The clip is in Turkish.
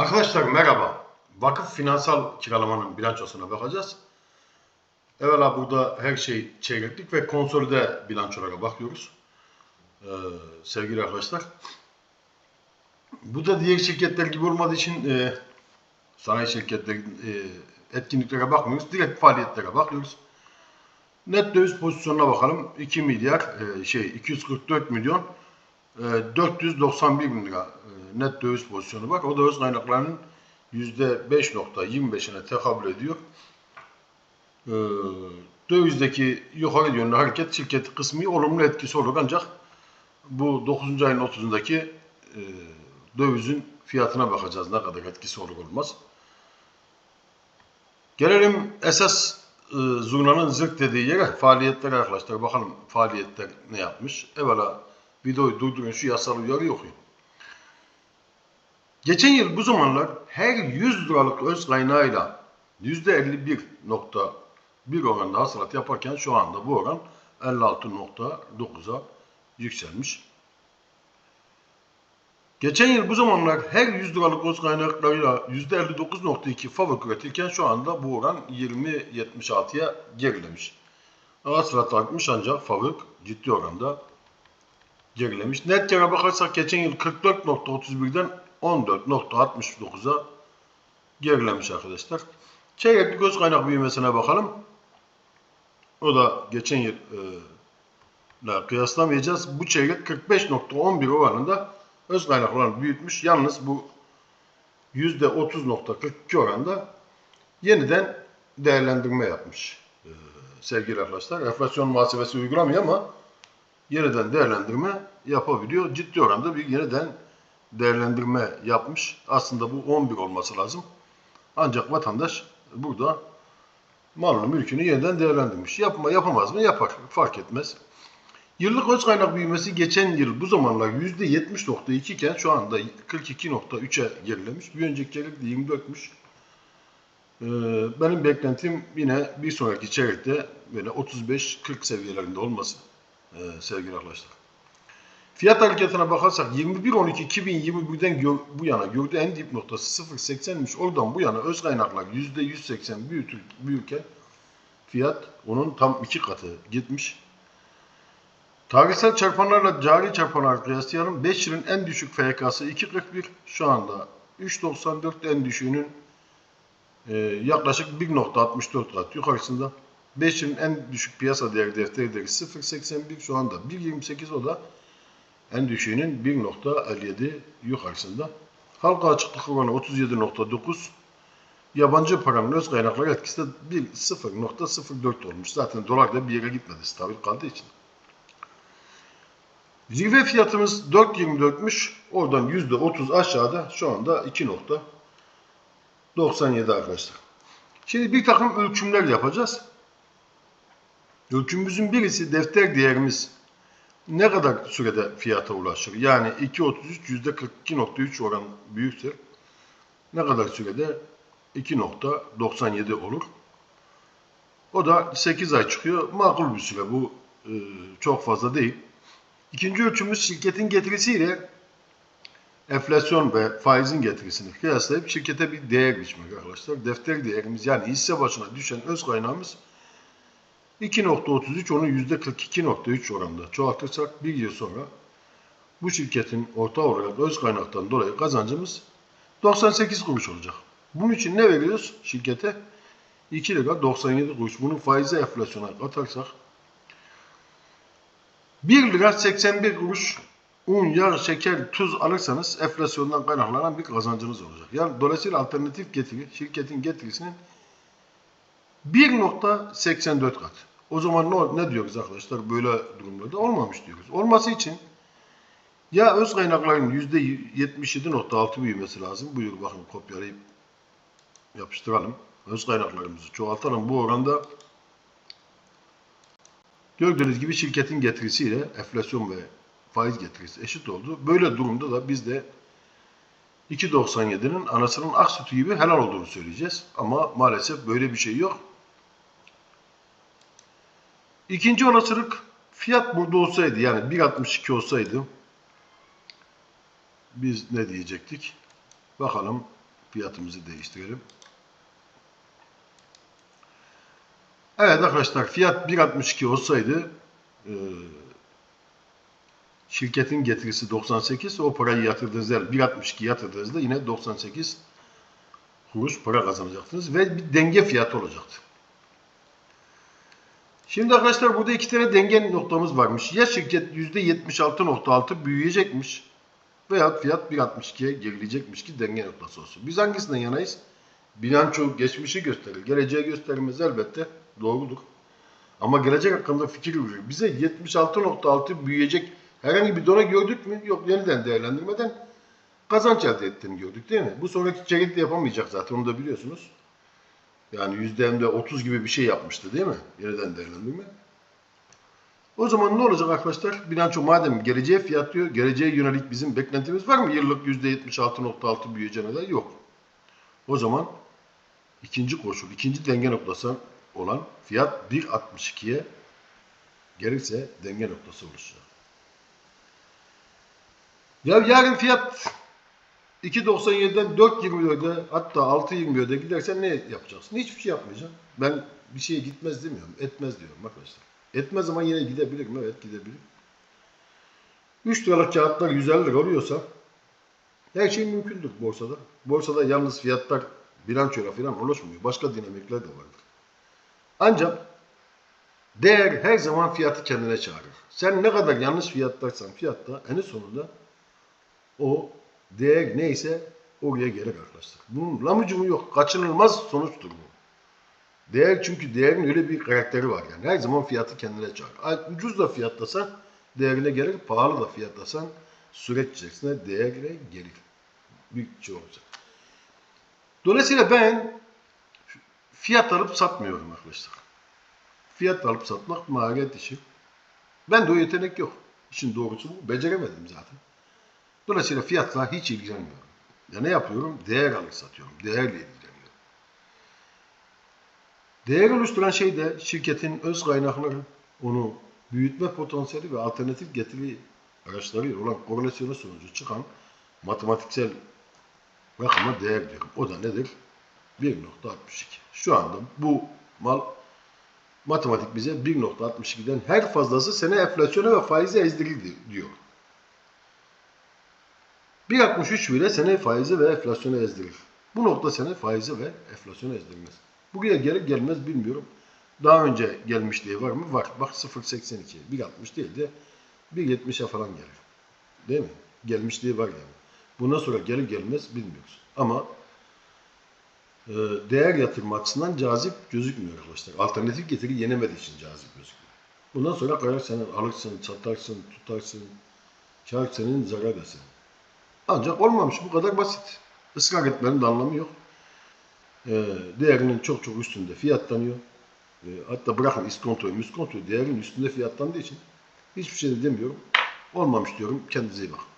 Arkadaşlar merhaba. Vakıf finansal kiralamanın bilançosuna bakacağız. Evvela burada her şey çeyreklik ve konsolide bilançolara bakıyoruz. Ee, sevgili arkadaşlar. Bu da diğer şirketler gibi olmadığı için e, sanayi şirketlerin e, etkinliklere bakmıyoruz. Direkt faaliyetlere bakıyoruz. Net döviz pozisyonuna bakalım. 2 milyar e, şey 244 milyon e, 491 bin lira net döviz pozisyonu var. O öz kaynaklarının %5.25'ine tekabül ediyor. E, dövizdeki yukarı yönlü hareket şirket kısmı olumlu etkisi olur ancak bu 9. ayın 30'undaki e, dövizin fiyatına bakacağız ne kadar etkisi olur olmaz. Gelelim esas e, zurnanın zırt dediği yere faaliyetlere arkadaşlar. Bakalım faaliyetler ne yapmış. Evvela videoyu durdurun şu yasal uyarıyı okuyun. Geçen yıl bu zamanlar her 100 liralık öz kaynağıyla %51.1 oranda hasılat yaparken şu anda bu oran 56.9'a yükselmiş. Geçen yıl bu zamanlar her 100 liralık öz kaynaklarıyla %59.2 favök üretirken şu anda bu oran 20.76'ya gerilemiş. Hasılat artmış ancak favök ciddi oranda gerilemiş. Net kâra bakarsak geçen yıl 44.31'den 14.69'a gerilemiş arkadaşlar. Çeyrekli göz kaynak büyümesine bakalım. O da geçen yıl e, kıyaslamayacağız. Bu çeyrek 45.11 oranında öz kaynaklarını büyütmüş. Yalnız bu %30.42 oranda yeniden değerlendirme yapmış e, sevgili arkadaşlar. Enflasyon muhasebesi uygulamıyor ama yeniden değerlendirme yapabiliyor. Ciddi oranda bir yeniden değerlendirme yapmış. Aslında bu 11 olması lazım. Ancak vatandaş burada malını mülkünü yeniden değerlendirmiş. Yapma, yapamaz mı? Yapar. Fark etmez. Yıllık öz kaynak büyümesi geçen yıl bu zamanlar %70.2 iken şu anda 42.3'e gerilemiş. Bir önceki çeyrek de 24'müş. Ee, benim beklentim yine bir sonraki çeyrekte böyle 35-40 seviyelerinde olması e, sevgili arkadaşlar. Fiyat hareketine bakarsak 21.12.2021'den gör, bu yana gördüğü en dip noktası 0.80'miş. Oradan bu yana öz kaynaklar %180 büyütür, büyürken fiyat onun tam iki katı gitmiş. Tarihsel çarpanlarla cari çarpanlar kıyaslayalım. 5 yılın en düşük FK'sı 2.41. Şu anda 3.94 en düşüğünün e, yaklaşık 1.64 kat yukarısında. 5 yılın en düşük piyasa değeri defteri değeri 0.81 şu anda 1.28 o da en düşüğünün 1.57 yukarısında. Halka açıklık oranı 37.9 yabancı paranın öz kaynakları etkisi de 0.04 olmuş. Zaten dolar da bir yere gitmedi stabil kaldığı için. Zirve fiyatımız 4.24'müş. Oradan %30 aşağıda şu anda 2.97 arkadaşlar. Şimdi bir takım ölçümler yapacağız. Ölçümümüzün birisi defter değerimiz ne kadar sürede fiyata ulaşır? Yani 2.33 %42.3 oran büyükse ne kadar sürede 2.97 olur? O da 8 ay çıkıyor. Makul bir süre. Bu e, çok fazla değil. İkinci ölçümümüz şirketin getirisiyle enflasyon ve faizin getirisini kıyaslayıp şirkete bir değer biçmek arkadaşlar. Defter değerimiz yani hisse başına düşen öz kaynağımız 2.33 onu %42.3 oranında çoğaltırsak bir yıl sonra bu şirketin orta olarak öz kaynaktan dolayı kazancımız 98 kuruş olacak. Bunun için ne veriyoruz şirkete? 2 lira 97 kuruş. Bunun faizi enflasyona katarsak 1 lira 81 kuruş un, yağ, şeker, tuz alırsanız enflasyondan kaynaklanan bir kazancınız olacak. Yani dolayısıyla alternatif getiri, şirketin getirisinin 1.84 kat. O zaman ne, ne diyoruz arkadaşlar böyle durumlarda? Olmamış diyoruz. Olması için ya öz kaynakların %77.6 büyümesi lazım. Buyur bakın kopyalayıp yapıştıralım. Öz kaynaklarımızı çoğaltalım. Bu oranda gördüğünüz gibi şirketin getirisiyle enflasyon ve faiz getirisi eşit oldu. Böyle durumda da biz de 2.97'nin anasının ak sütü gibi helal olduğunu söyleyeceğiz. Ama maalesef böyle bir şey yok. İkinci olasılık fiyat burada olsaydı yani 1.62 olsaydı biz ne diyecektik? Bakalım fiyatımızı değiştirelim. Evet arkadaşlar fiyat 1.62 olsaydı e, şirketin getirisi 98 o parayı yatırdığınızda 1.62 yatırdığınızda yine 98 kuruş para kazanacaksınız ve bir denge fiyatı olacaktı. Şimdi arkadaşlar burada iki tane denge noktamız varmış. Ya şirket %76.6 büyüyecekmiş veya fiyat 1.62'ye gerileyecekmiş ki denge noktası olsun. Biz hangisinden yanayız? Bilanço geçmişi gösterir. Geleceği göstermez elbette doğrudur. Ama gelecek hakkında fikir verir. Bize 76.6 büyüyecek herhangi bir dona gördük mü? Yok yeniden değerlendirmeden kazanç elde ettiğini gördük değil mi? Bu sonraki çeyrekte yapamayacak zaten onu da biliyorsunuz. Yani yüzde 30 gibi bir şey yapmıştı değil mi? Yeniden değerlendirme. O zaman ne olacak arkadaşlar? Bilanço madem geleceğe fiyatlıyor, geleceğe yönelik bizim beklentimiz var mı? Yıllık %76.6 büyüyeceğine de yok. O zaman ikinci koşul, ikinci denge noktası olan fiyat 1.62'ye gelirse denge noktası oluşacak. Ya yarın fiyat 2.97'den 4.24'e hatta 6.24'e gidersen ne yapacaksın? Hiçbir şey yapmayacaksın. Ben bir şeye gitmez demiyorum. Etmez diyorum arkadaşlar. Etmez ama yine gidebilir? Evet gidebilir. 3 liralık kağıtlar 150 lira oluyorsa her şey mümkündür borsada. Borsada yalnız fiyatlar bilançoyla falan oluşmuyor. Başka dinamikler de vardır. Ancak değer her zaman fiyatı kendine çağırır. Sen ne kadar yanlış fiyatlarsan fiyatta en sonunda o değer neyse oraya gelir arkadaşlar. Bunun lamucumu yok. Kaçınılmaz sonuçtur bu. Değer çünkü değerin öyle bir karakteri var yani. Her zaman fiyatı kendine çağırır. Ay, Ucuz da fiyatlasan değerine gelir. Pahalı da fiyatlasan süreç içerisinde değerine gelir. Bir şey olacak. Dolayısıyla ben fiyat alıp satmıyorum arkadaşlar. Fiyat alıp satmak maharet işi. Ben de o yetenek yok. İşin doğrusu bu. Beceremedim zaten. Dolayısıyla fiyatla hiç ilgilenmiyorum. Ya ne yapıyorum? Değer alıp satıyorum. Değerle ilgileniyorum. Değer oluşturan şey de şirketin öz kaynakları, onu büyütme potansiyeli ve alternatif getiri araçlarıyla olan korelasyonu sonucu çıkan matematiksel rakama değer diyorum. O da nedir? 1.62. Şu anda bu mal matematik bize 1.62'den her fazlası sene enflasyona ve faize ezdirildi diyor. 1.63 bile sene faize ve enflasyona ezdirir. Bu nokta sene faize ve enflasyona ezdirmez. Bugüne gelir gelmez bilmiyorum. Daha önce gelmişliği var mı? Var. Bak 0.82. 1.60 değil de 1.70'e falan gelir. Değil mi? Gelmişliği var yani. Bundan sonra gelir gelmez bilmiyoruz. Ama e, değer yatırma açısından cazip gözükmüyor arkadaşlar. Alternatif getiri yenemediği için cazip gözüküyor. Bundan sonra karar senin alırsın, satarsın, tutarsın. Kar senin, zarar da senin. Ancak olmamış. Bu kadar basit. Israr etmenin de anlamı yok. E, değerinin çok çok üstünde fiyatlanıyor. E, hatta bırakın iskontoyu, miskontoyu değerinin üstünde fiyatlandığı için hiçbir şey de demiyorum. Olmamış diyorum. Kendinize iyi bakın.